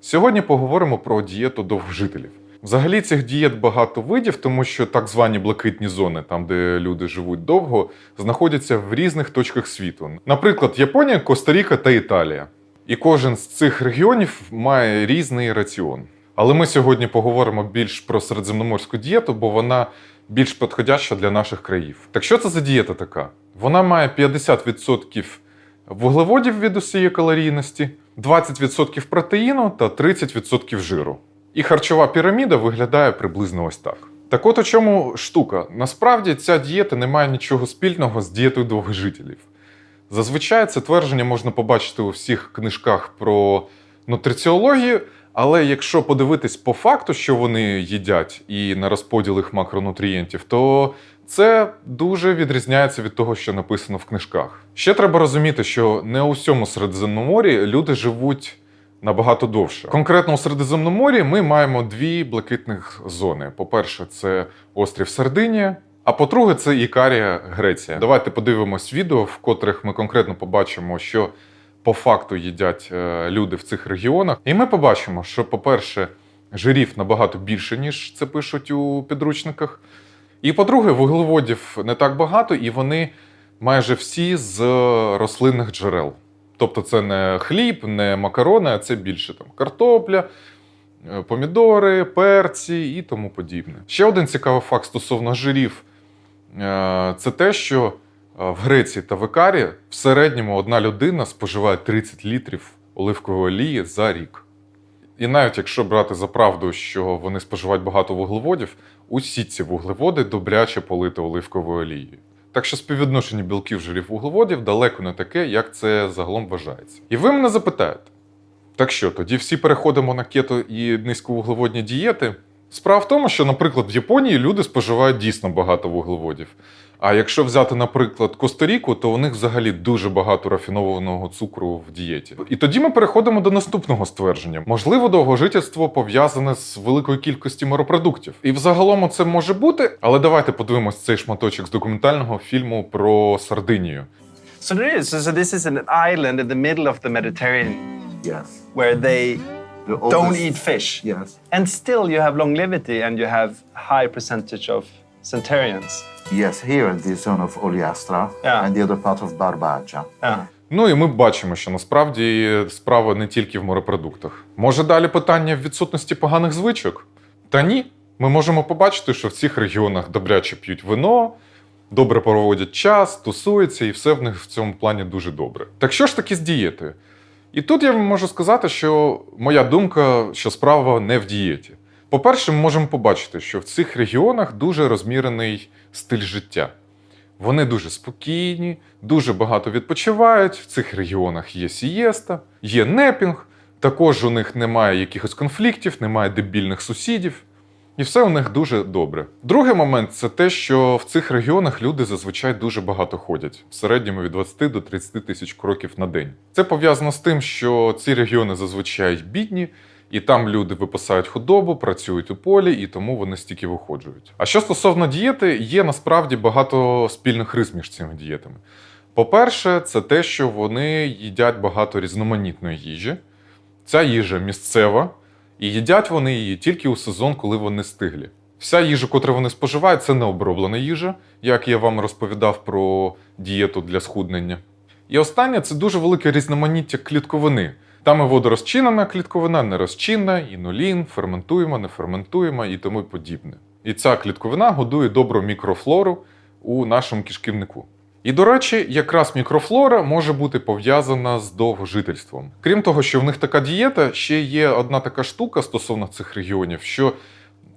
Сьогодні поговоримо про дієту довгожителів. Взагалі цих дієт багато видів, тому що так звані блакитні зони, там де люди живуть довго, знаходяться в різних точках світу. Наприклад, Японія, Коста-Ріка та Італія. І кожен з цих регіонів має різний раціон. Але ми сьогодні поговоримо більш про середземноморську дієту, бо вона більш підходяща для наших країв. Так що це за дієта така? Вона має 50% вуглеводів від усієї калорійності, 20% протеїну та 30% жиру. І харчова піраміда виглядає приблизно ось так. Так от у чому штука? Насправді ця дієта не має нічого спільного з дієтою довгожителів. Зазвичай це твердження можна побачити у всіх книжках про нутриціологію, але якщо подивитись по факту, що вони їдять, і на розподіл їх макронутрієнтів, то це дуже відрізняється від того, що написано в книжках. Ще треба розуміти, що не у всьому Середземноморі люди живуть набагато довше. Конкретно у Середземноморі ми маємо дві блакитних зони. По-перше, це острів Сардинія. А по-друге, це Ікарія, Греція. Давайте подивимось відео, в котрих ми конкретно побачимо, що по факту їдять е, люди в цих регіонах. І ми побачимо, що, по-перше, жирів набагато більше, ніж це пишуть у підручниках. І по-друге, вуглеводів не так багато, і вони майже всі з рослинних джерел. Тобто це не хліб, не макарони, а це більше там картопля, е, помідори, перці і тому подібне. Ще один цікавий факт стосовно жирів е, це те, що е, в Греції та в Ікарі в середньому одна людина споживає 30 літрів оливкової олії за рік. І навіть якщо брати за правду, що вони споживають багато вуглеводів, усі ці вуглеводи добряче полити оливковою олією. Так що співвідношення білків, жирів, вуглеводів далеко не таке, як це загалом вважається. І ви мене запитаєте: так що, тоді всі переходимо на кето і низьковуглеводні дієти? Справа в тому, що, наприклад, в Японії люди споживають дійсно багато вуглеводів. А якщо взяти, наприклад, Коста-Ріку, то у них взагалі дуже багато рафінованого цукру в дієті. І тоді ми переходимо до наступного ствердження: можливо, довгожительство пов'язане з великою кількістю морепродуктів. І взагалом це може бути, але давайте подивимось цей шматочок з документального фільму про Сардинію. So. So, so this is an island in the middle of the Mediterranean Yes. where they The don't eat fish. Yes. And still you have longevity and you have high percentage of centurions. Yes, here in the zone of Oliastra Yeah. and the other part of Barbagia. Yeah. Ну і ми бачимо, що насправді справа не тільки в морепродуктах. Може далі питання в відсутності поганих звичок? Та ні. Ми можемо побачити, що в цих регіонах добряче п'ють вино, добре проводять час, тусуються, і все в них в цьому плані дуже добре. Так що ж таки з дієтою? І тут я можу сказати, що моя думка, що справа не в дієті. По-перше, ми можемо побачити, що в цих регіонах дуже розмірений стиль життя. Вони дуже спокійні, дуже багато відпочивають. В цих регіонах є сієста, є непінг. Також у них немає якихось конфліктів, немає дебільних сусідів. І все у них дуже добре. Другий момент це те, що в цих регіонах люди зазвичай дуже багато ходять, в середньому від 20 до 30 тисяч кроків на день. Це пов'язано з тим, що ці регіони зазвичай бідні, і там люди випасають худобу, працюють у полі, і тому вони стільки виходжують. А що стосовно дієти, є насправді багато спільних рис між цими дієтами. По-перше, це те, що вони їдять багато різноманітної їжі. Ця їжа місцева, і їдять вони її тільки у сезон, коли вони стиглі. Вся їжа, котру вони споживають, це не оброблена їжа, як я вам розповідав про дієту для схуднення. І останнє це дуже велике різноманіття клітковини. Там і водорозчинена клітковина, нерозчинна, інулін, ферментуємо, не ферментуємо і тому подібне. І ця клітковина годує добру мікрофлору у нашому кишківнику. І, до речі, якраз мікрофлора може бути пов'язана з довгожительством. Крім того, що в них така дієта, ще є одна така штука стосовно цих регіонів, що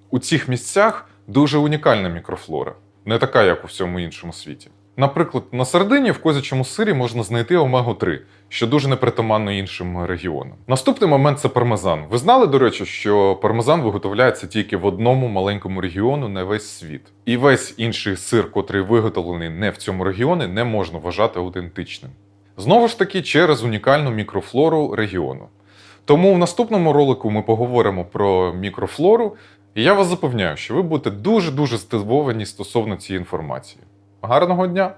у цих місцях дуже унікальна мікрофлора, не така, як у всьому іншому світі. Наприклад, на Сардині в козячому сирі можна знайти омегу-3, що дуже непритаманно іншим регіонам. Наступний момент це пармезан. Ви знали, до речі, що пармезан виготовляється тільки в одному маленькому регіону на весь світ. І весь інший сир, котрий виготовлений не в цьому регіоні, не можна вважати аутентичним. Знову ж таки, через унікальну мікрофлору регіону. Тому в наступному ролику ми поговоримо про мікрофлору, і я вас запевняю, що ви будете дуже-дуже здивовані стосовно цієї інформації. Гарного дня!